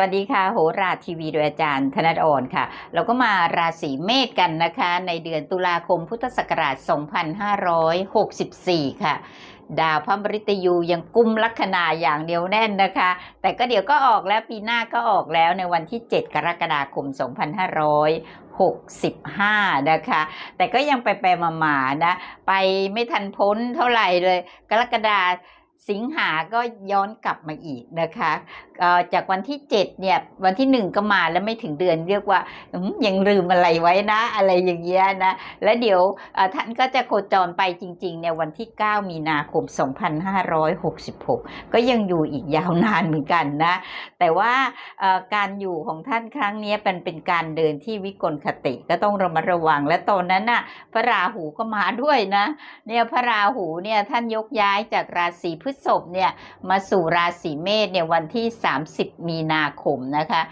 วัสดีค่ะ โหราทีวีโดยอาจารย์ธนดรค่ะ เราก็มาราศีเมษกันนะคะ ในเดือนตุลาคมพุทธศักราช 2564 ค่ะ ดาวพระมฤตยูยังกุมลัคนาอย่างเดียวแน่นนะคะ แต่ก็เดี๋ยวก็ออกแล้วปีหน้าก็ออกแล้วในวันที่ 7 กรกฎาคม 2565 นะคะ แต่ก็ยังไปไปมามาๆนะ ไปไม่ทันพ้นเท่าไหร่เลย กรกฎาคม สิงหาก็ย้อนกลับมาอีกนะคะเอ่อจากวันที่7เนี่ยวันที่ 1 ก็มาแล้วไม่ถึงเดือนเรียกว่ายังลืมอะไรไว้นะ อะไรอย่างเงี้ยนะ แล้วเดี๋ยวท่านก็จะโคจรไปจริงๆเนี่ยวันที่ 9 มีนาคม 2566 ก็ยังอยู่อีกยาวนานเหมือนกันนะ แต่ว่าการอยู่ของท่านครั้งนี้เป็นเป็นการเดินที่วิกลคติก็ต้องระมัดระวัง และตอนนั้นน่ะพระราหูก็มาด้วยนะเนี่ยพระราหูเนี่ยท่านยกย้ายจากราศีพฤษภเนี่ยมาสู่ราศีเมษเนี่ยวันที่ 30 มีนาคมนะคะ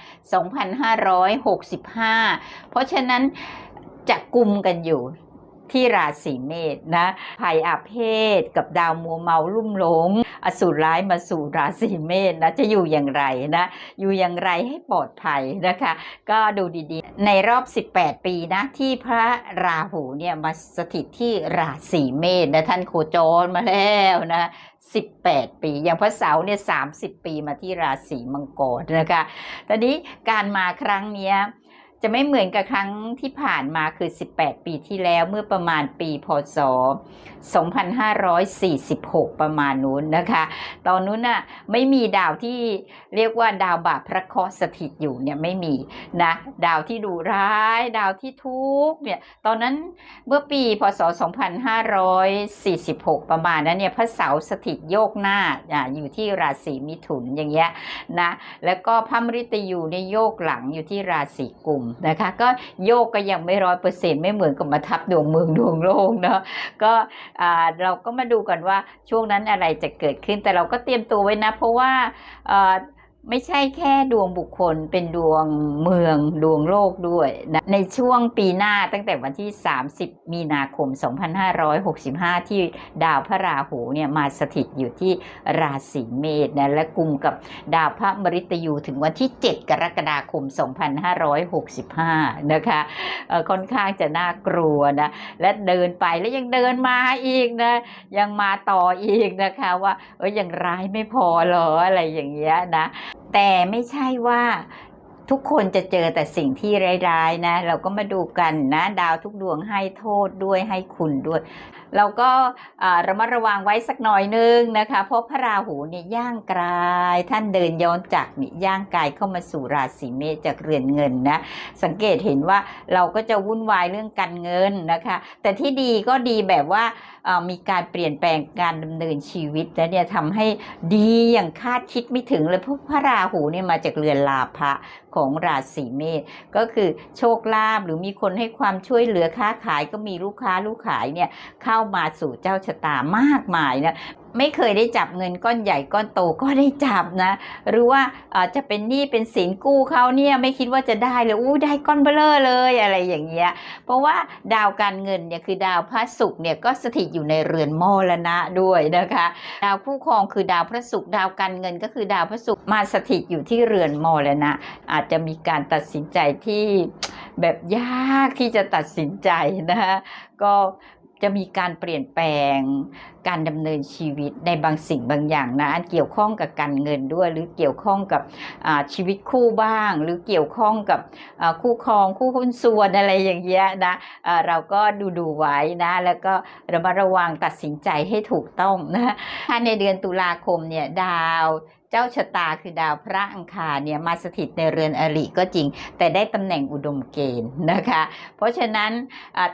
2565 เพราะฉะนั้นจะกลุ่มกันอยู่ที่ราศีเมษนะภัยอาเพศกับดาวมัวเมาลุ่มหลง อสูรร้ายมาสู่ราศีเมษนะจะอยู่อย่างไรนะ อยู่อย่างไรให้ปลอดภัยนะคะ ก็ดูดีๆ ในรอบ 18 ปีนะ ที่พระราหูเนี่ยมาสถิตที่ราศีเมษนะท่านโคจรมาแล้วนะ 18 ปี อย่างพระเสาร์เนี่ย30 ปีมาที่ราศีมังกรนะคะ ตอนนี้การมาครั้งเนี้ย จะไม่เหมือนกับครั้งที่ผ่านมาคือ 18 ปีที่แล้วเมื่อประมาณปีพศ 2546 ประมาณนู้นนะคะ ตอนนู้นน่ะไม่มีดาวที่เรียกว่าดาวบาปพระเคราะห์สถิตอยู่เนี่ยไม่มีนะดาวที่ดุร้าย ดาวที่ทุกข์เนี่ยตอนนั้นเมื่อปีพศ 2546 ประมาณนั้นเนี่ยพระเสาร์สถิตโยกหน้าอ่าอยู่ที่ราศีมิถุนอย่างเงี้ยนะแล้วก็พระมฤตยูเนี่ยโยกหลังอยู่ที่ราศีกุมนะคะ ก็โยกก็ยังไม่ร้อยเปอร์เซ็นต์ไม่เหมือนกับมาทับดวงเมืองดวงโลกเนาะก็อ่าเราก็มาดูกันว่าช่วงนั้นอะไรจะเกิดขึ้นแต่เราก็เตรียมตัวไว้นะ เพราะว่าอ่อ ไม่ใช่แค่ดวงบุคคลเป็นดวงเมืองดวงโลกด้วยนะในช่วงปีหน้าตั้งแต่วันที่ 30 มีนาคม 2565 ที่ดาวพระราหูเนี่ยมาสถิตอยู่ที่ราศีเมษนะและกลุ่มกับดาวพระมฤตยูถึงวันที่ 7 กรกฎาคม 2565 นะคะเอ่อค่อนข้างจะน่ากลัวนะและเดินไปแล้วยังเดินมาอีกนะยังมาต่ออีกนะคะว่าเอ้ยยังร้ายไม่พอเหรออะไรอย่างเงี้ยนะแต่ไม่ใช่ว่าทุกคนจะเจอแต่สิ่งที่ร้ายๆนะ เราก็มาดูกันนะ ดาวทุกดวงให้โทษด้วยให้คุณด้วย เราก็ระมัดระวังไว้สักหน่อยนึงนะคะเพราะพระราหูเนี่ยย่างกายท่านเดินย้อนจากนี่ย่างกายเข้ามาสู่ราศีเมษจากเรือนเงินนะสังเกตเห็นว่าเราก็จะวุ่นวายเรื่องการเงินนะคะ แต่ที่ดีก็ดีแบบว่ามีการเปลี่ยนแปลงการดำเนินชีวิตและเนี่ยทำให้ดีอย่างคาดคิดไม่ถึงเลยเพราะพระราหูเนี่ยมาจากเรือนลาภะของราศีเมษก็คือโชคลาภหรือมีคนให้ความช่วยเหลือค้าขายก็มีลูกค้าลูกขายเนี่ยเข้ามาสู่เจ้าชะตามากมายนะไม่เคยได้จับเงินก้อนใหญ่ก้อนโตก็ได้จับนะ หรือว่าอ่อจะเป็นหนี้เป็นสินกู้เขาเนี่ยไม่คิดว่าจะได้เลยอู้ได้ก้อนเบลอเลยอะไรอย่างเงี้ยเพราะว่าดาวการเงินเนี่ยคือดาวพระศุกร์เนี่ยก็สถิตอยู่ในเรือนมรณะด้วยนะคะ ดาวคู่ครองคือดาวพระศุกร์ดาวการเงินก็คือดาวพระศุกร์มาสถิตอยู่ที่เรือนมรณะ อาจจะมีการตัดสินใจที่แบบยากที่จะตัดสินใจนะคะก็ จะมีการเปลี่ยนแปลงการดำเนินชีวิตในบางสิ่งบางอย่างนะอันเกี่ยวข้องกับการเงินด้วย หรือเกี่ยวข้องกับชีวิตคู่บ้าง หรือเกี่ยวข้องกับคู่ครองคู่หุ้นส่วนอะไรอย่างเงี้ยนะอ่าเราก็ดูดูไว้นะ แล้วก็ระมัดระวังตัดสินใจให้ถูกต้องนะถ้าในเดือนตุลาคมเนี่ยดาว เจ้าชะตาคือดาวพระอังคารเนี่ยมาสถิตในเรือนอริก็จริง แต่ได้ตำแหน่งอุดมเกณฑ์นะคะ เพราะฉะนั้น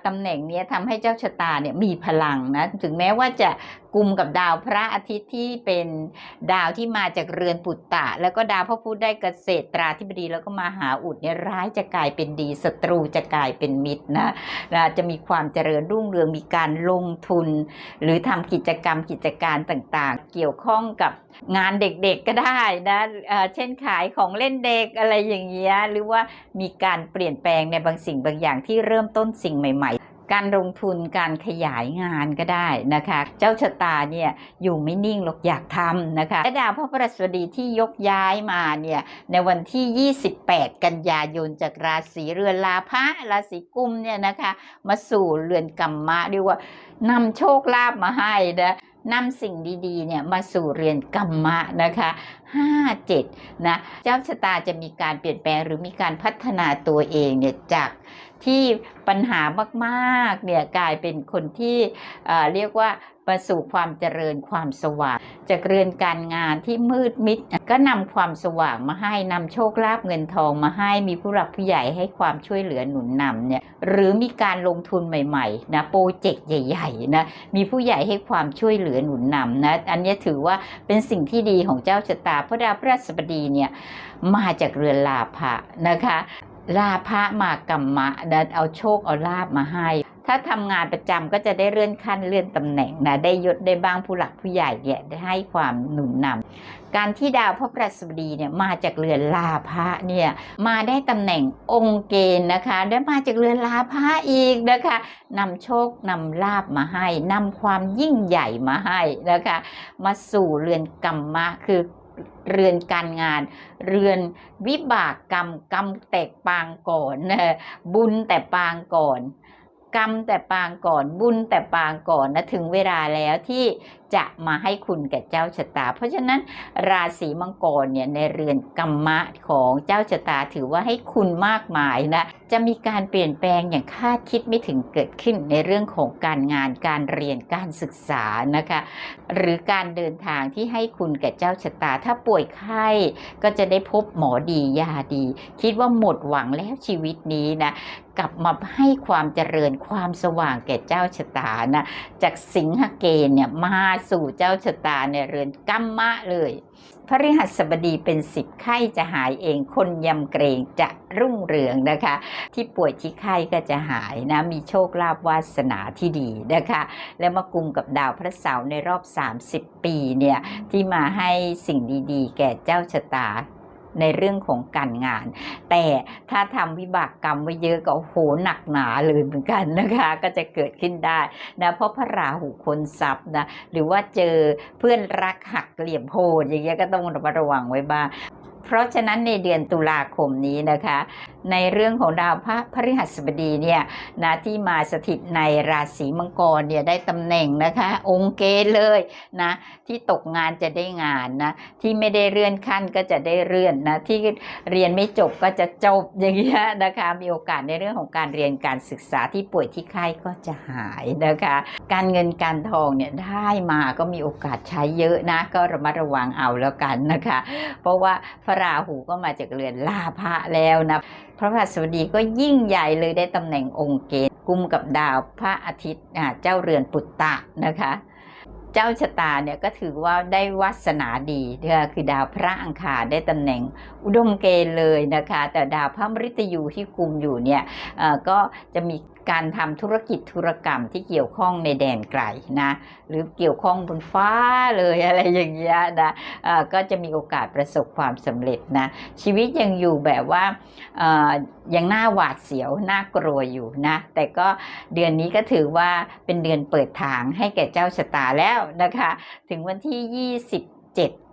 ตำแหน่งนี้ทำให้เจ้าชะตาเนี่ยมีพลังนะถึงแม้ว่าจะกลุ่มกับดาวพระอาทิตย์ที่เป็นดาวที่มาจากเรือนปุตตะ แล้วก็ดาวพระพุธได้เกษตรราธิบดีแล้วก็มาหาอุดเนี่ยร้ายจะกลายเป็นดีศัตรูจะกลายเป็นมิตรนะนะจะมีความเจริญรุ่งเรืองมีการลงทุน หรือทำกิจกรรมกิจการต่างๆ เกี่ยวข้องกับงานเด็กๆก็ได้นะเเช่นขายของเล่นเด็กอะไรอย่างเงี้ยหรือว่ามีการเปลี่ยนแปลงในบางสิ่งบางอย่างที่เริ่มต้นสิ่งใหม่ ๆ การลงทุนการขยายงานก็ได้นะคะ เจ้าชะตาเนี่ยอยู่ไม่นิ่งหรอกอยากทำนะคะและดาวพระพฤหัสบดีที่ยกย้ายมาเนี่ยในวันที่ 28 กันยายนจากราศีเรือนลาภะราศีกุมเนี่ยนะคะมาสู่เรือนกรรมะเรียกว่านำโชคลาภมาให้นะนำสิ่งดีๆเนี่ยมาสู่เรือนกรรมะนะคะ 57นะเจ้าชะตาจะมีการเปลี่ยนแปลงหรือมีการพัฒนาตัวเองเนี่ยจากที่ปัญหามากๆเนี่ยกลายเป็นคนที่เเรียกว่าประสู่ความเจริญความสว่าง จากเรือนการงานที่มืดมิด ก็นำความสว่างมาให้นำโชคลาภเงินทองมาให้มีผู้หลักผู้ใหญ่ให้ความช่วยเหลือหนุนนำเนี่ยหรือมีการลงทุนใหม่ๆนะโปรเจกต์ใหญ่ๆนะมีผู้ใหญ่ให้ความช่วยเหลือหนุนนำนะอันนี้ถือว่าเป็นสิ่งที่ดีของเจ้าชะตาเพราะดาวพฤหัสบดีเนี่ยมาจากเรือนลาภะนะคะลาภะมากรรมะนะเอาโชคเอาลาบมาให้ ถ้าทำงานประจำก็จะได้เลื่อนขั้นเลื่อนตำแหน่งนะได้ยศได้บ้างผู้หลักผู้ใหญ่เนี่ยได้ให้ความหนุนนำการที่ดาวพระพฤหัสบดีเนี่ยมาจากเรือนลาภะเนี่ยมาได้ตำแหน่งองค์เกณฑ์นะคะได้มาจากเรือนลาภะอีกนะคะนำโชคนำลาบมาให้นำความยิ่งใหญ่มาให้นะคะมาสู่เรือนกรรมะคือ เรือนการงาน เรือนวิบากกรรมกรรมแตกปางก่อนนะบุญแต่ปางก่อน กรรมแต่ปางก่อนบุญแต่ปางก่อนนะถึงเวลาแล้วที่จะมาให้คุณแก่เจ้าชะตา เพราะฉะนั้นราศีมังกรเนี่ยในเรือนกรรมะของเจ้าชะตาถือว่าให้คุณมากมายนะจะมีการเปลี่ยนแปลงอย่างคาดคิดไม่ถึงเกิดขึ้นในเรื่องของการงานการเรียนการศึกษานะคะ หรือการเดินทางที่ให้คุณแก่เจ้าชะตา ถ้าป่วยไข้ก็จะได้พบหมอดียาดี คิดว่าหมดหวังแล้วชีวิตนี้นะกลับมาให้ความเจริญความสว่างแก่เจ้าชะตานะจากสิงหเกณฑ์เนี่ยมาสู่เจ้าชะตาในเรือนกัมมะเลยพระฤหัสบดีเป็นสิบไข้จะหายเองคนยำเกรงจะ รุ่งเรืองนะคะ ที่ป่วยที่ไข้ก็จะหายนะ มีโชคลาภวาสนาที่ดีนะคะ แล้วมากุมกับดาวพระเสาร์ในรอบ 30 ปีเนี่ยที่มาให้สิ่งดีๆ แก่เจ้าชะตาในเรื่องของการงาน แต่ถ้าทำวิบากกรรมไว้เยอะก็โหหนักหนาเลยเหมือนกันนะคะ ก็จะเกิดขึ้นได้นะเพราะพระราหูคนทรัพย์นะหรือว่าเจอเพื่อนรักหักเหลี่ยมโหดอย่างเงี้ยก็ต้องระมัดระวังไว้บ้าง เพราะฉะนั้นในเดือนตุลาคมนี้นะคะ ในเรื่องของดาวพระพฤหัสบดีเนี่ยนะที่มาสถิตในราศีมังกรเนี่ยได้ตำแหน่งนะคะ องค์เกณฑ์เลยนะที่ตกงานจะได้งานนะที่ไม่ได้เลื่อนขั้นก็จะได้เลื่อนนะที่เรียนไม่จบก็จะจบอย่างเงี้ยนะคะมีโอกาสในเรื่องของการเรียนการศึกษาที่ป่วยที่ไข้ก็จะหายนะคะ การเงินการทองเนี่ยได้มาก็มีโอกาสใช้เยอะนะก็ระมัดระวังเอาแล้วกันนะคะ เพราะว่าพระราหูก็มาจากเรือนลาภะแล้วนะพระพฤหัสบดีก็ยิ่งใหญ่เลยได้ตำแหน่งองค์เกณฑ์กุมกับดาวพระอาทิตย์เจ้าเรือนปุตตะนะคะเจ้าชะตาเนี่ยก็ถือว่าได้วาสนาดีเนี่ยคือดาวพระอังคารได้ตำแหน่งอุดมเกณฑ์เลยนะคะ แต่ดาวพระมฤตยูที่กุมอยู่เนี่ยก็จะมี การทำธุรกิจธุรกรรมที่เกี่ยวข้องในแดนไกลนะหรือเกี่ยวข้องบนฟ้าเลยอะไรอย่างเงี้ยนะเอ่อก็จะมีโอกาสประสบความสำเร็จนะชีวิตยังอยู่แบบว่ายังน่าหวาดเสียวน่ากลัวอยู่นะแต่ก็เดือนนี้ก็ถือว่าเป็นเดือนเปิดทางให้แก่เจ้าชะตาแล้วนะคะ ถึงวันที่ 27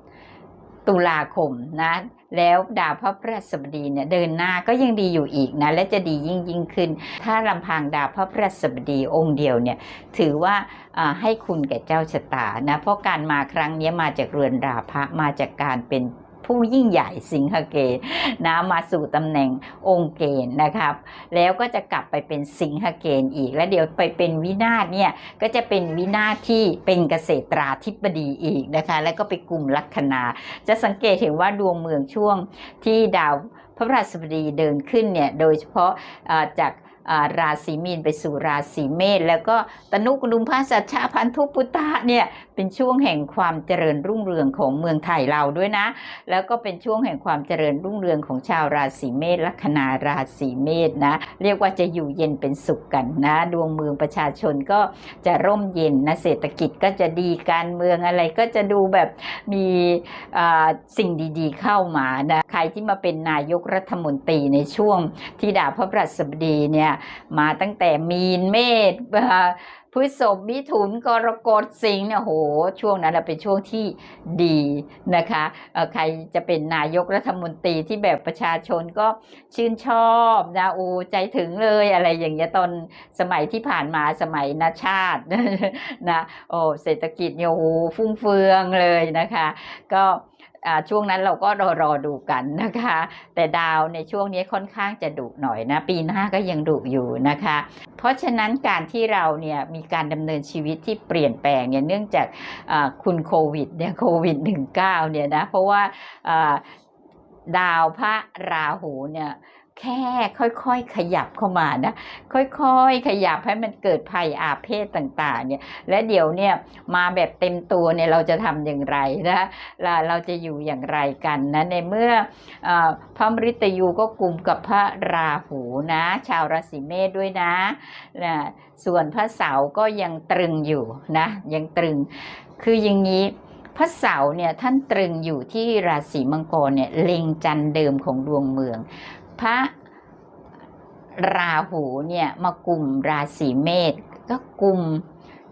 ตุลาคมนะแล้วดาวพระพฤหัสบดีเนี่ยเดินหน้าก็ยังดีอยู่อีกนะและจะดียิ่งยิ่งขึ้น ถ้าลำพังดาวพระพฤหัสบดีองค์เดียวเนี่ยถือว่าอ่าให้คุณแก่เจ้าชะตานะเพราะการมาครั้งนี้มาจากเรือนราพะมาจากการเป็น ผู้ยิ่งใหญ่สิงหเกณฑ์นะมาสู่ตำแหน่งองค์เกณฑ์นะครับ แล้วก็จะกลับไปเป็นสิงหเกณฑ์อีก แล้วเดี๋ยวไปเป็นวินาศเนี่ยก็จะเป็นวินาศที่เป็นเกษตราธิบดีอีกนะคะ แล้วก็ไปกลุ่มลัคนา จะสังเกตเห็นว่าดวงเมืองช่วงที่ดาวพระพฤหัสบดีเดินขึ้นเนี่ยโดยเฉพาะาจาการาศีมีนไปสู่ราศีเมษแล้วก็ตนุกุลุมพาสัชชาพันธุปุตตะเนี่ย เป็นช่วงแห่งความเจริญรุ่งเรืองของเมืองไทยเราด้วยนะ แล้วก็เป็นช่วงแห่งความเจริญรุ่งเรืองของชาวราศีเมษลัคนาราศีเมษนะ เรียกว่าจะอยู่เย็นเป็นสุขกันนะ ดวงเมืองประชาชนก็จะร่มเย็นนะ เศรษฐกิจก็จะดีการเมืองอะไรก็จะดูแบบมีสิ่งดีๆเข้ามานะใครที่มาเป็นนายกรัฐมนตรีในช่วงที่ดาวพระประสบดีเนี่ยมาตั้งแต่มีนเมษ พฤษภมิถุนกรกฎสิงห์เนี่ยโห ช่วงนั้นเป็นช่วงที่ดีนะคะใครจะเป็นนายกรัฐมนตรีที่แบบประชาชนก็ชื่นชอบนะโอ้ใจถึงเลยอะไรอย่างเงี้ยตอนสมัยที่ผ่านมาสมัยนาชาตินะโอ้เศรษฐกิจเนี่ยโอ้โหฟุ่มเฟืองเลยนะคะ ก็ ช่วงนั้นเราก็รอรอดูกันนะคะ แต่ดาวในช่วงนี้ค่อนข้างจะดุหน่อยนะ ปีหน้าก็ยังดุอยู่นะคะ เพราะฉะนั้นการที่เราเนี่ยมีการดำเนินชีวิตที่เปลี่ยนแปลงเนี่ยเนื่องจากคุณโควิดเนี่ยโควิด -19 เนี่ยนะเพราะว่าดาวพระราหูเนี่ย แค่ค่อยๆ ขยับเข้ามานะ ค่อยๆ ขยับให้มันเกิดภัยอาเพศต่างๆ เนี่ย และเดี๋ยวเนี่ยมาแบบเต็มตัวเนี่ยเราจะทำอย่างไรนะเราเราจะอยู่อย่างไรกันนะ ในเมื่ออพระมฤตยูก็กลุ่มกับพระราหูนะ ชาวราศีเมษด้วยนะนะส่วนพระเสาร์ก็ยังตรึงอยู่นะ ยังตรึง คืออย่างนี้พระเสาร์เนี่ยท่านตรึงอยู่ที่ราศีมังกรเนี่ยเล็งจันเดิมของดวงเมือง พระราหูเนี่ยมากลุ่มราศีเมษก็กลุ่ม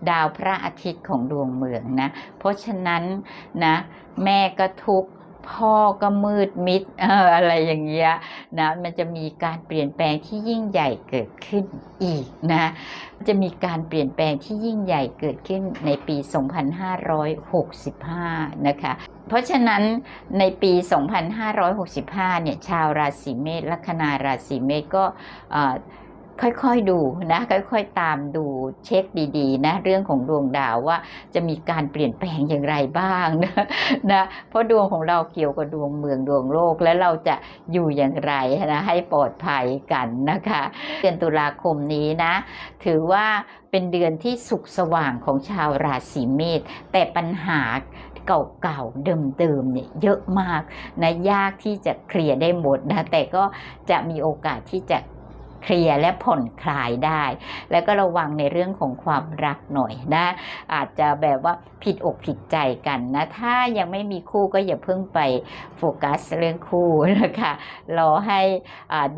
ดาวพระอาทิตย์ของดวงเมืองนะ เพราะฉะนั้นนะแม่ก็ทุกข์ พ่อก็มืดมิดอะไรอย่างเงี้ยนะมันจะมีการเปลี่ยนแปลงที่ยิ่งใหญ่เกิดขึ้นอีกนะจะมีการเปลี่ยนแปลงที่ยิ่งใหญ่เกิดขึ้นในปี 2565 นะคะเพราะฉะนั้นในปี 2565 เนี่ยชาวราศีเมษลัคนาราศีเมษก็ ค่อยๆดูนะค่อยๆตามดูเช็คดีๆนะเรื่องของดวงดาวว่าจะมีการเปลี่ยนแปลงอย่างไรบ้างนะนะเพราะดวงของเราเกี่ยวกับดวงเมืองดวงโลกและเราจะอยู่อย่างไรนะให้ปลอดภัยกันนะคะเดือนตุลาคมนี้นะ ถือว่าเป็นเดือนที่สุขสว่างของชาวราศีเมษแต่ปัญหาเก่าๆเดิมๆเนี่ยเยอะมากนะยากที่จะเคลียร์ได้หมดนะแต่ก็จะมีโอกาสที่จะ เคลียร์และผ่อนคลายได้ แล้วก็ระวังในเรื่องของความรักหน่อยนะอาจจะแบบว่าผิดอกผิดใจกันนะถ้ายังไม่มีคู่ก็อย่าเพิ่งไปโฟกัสเรื่องคู่นะคะรอให้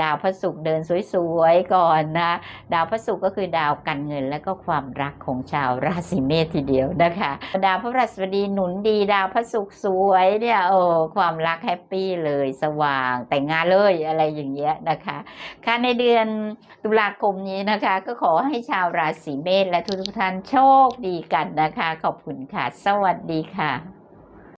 ดาวพระศุกร์เดินสวยๆก่อนนะดาวพระศุกร์ก็คือดาวการเงินและก็ความรักของชาวราศีเมษทีเดียวนะคะดาวพระราศีดีหนุนดีดาวพระศุกร์สวยเนี่ยโอ้ความรักแฮปปี้เลยสว่างแต่งงานเลยอะไรอย่างเงี้ยนะคะค่ะในเดือนตุลาคมนี้นะคะ ก็ขอให้ชาวราศีเมษและทุกท่านโชคดีกันนะคะ ขอบคุณค่ะ สวัสดีค่ะ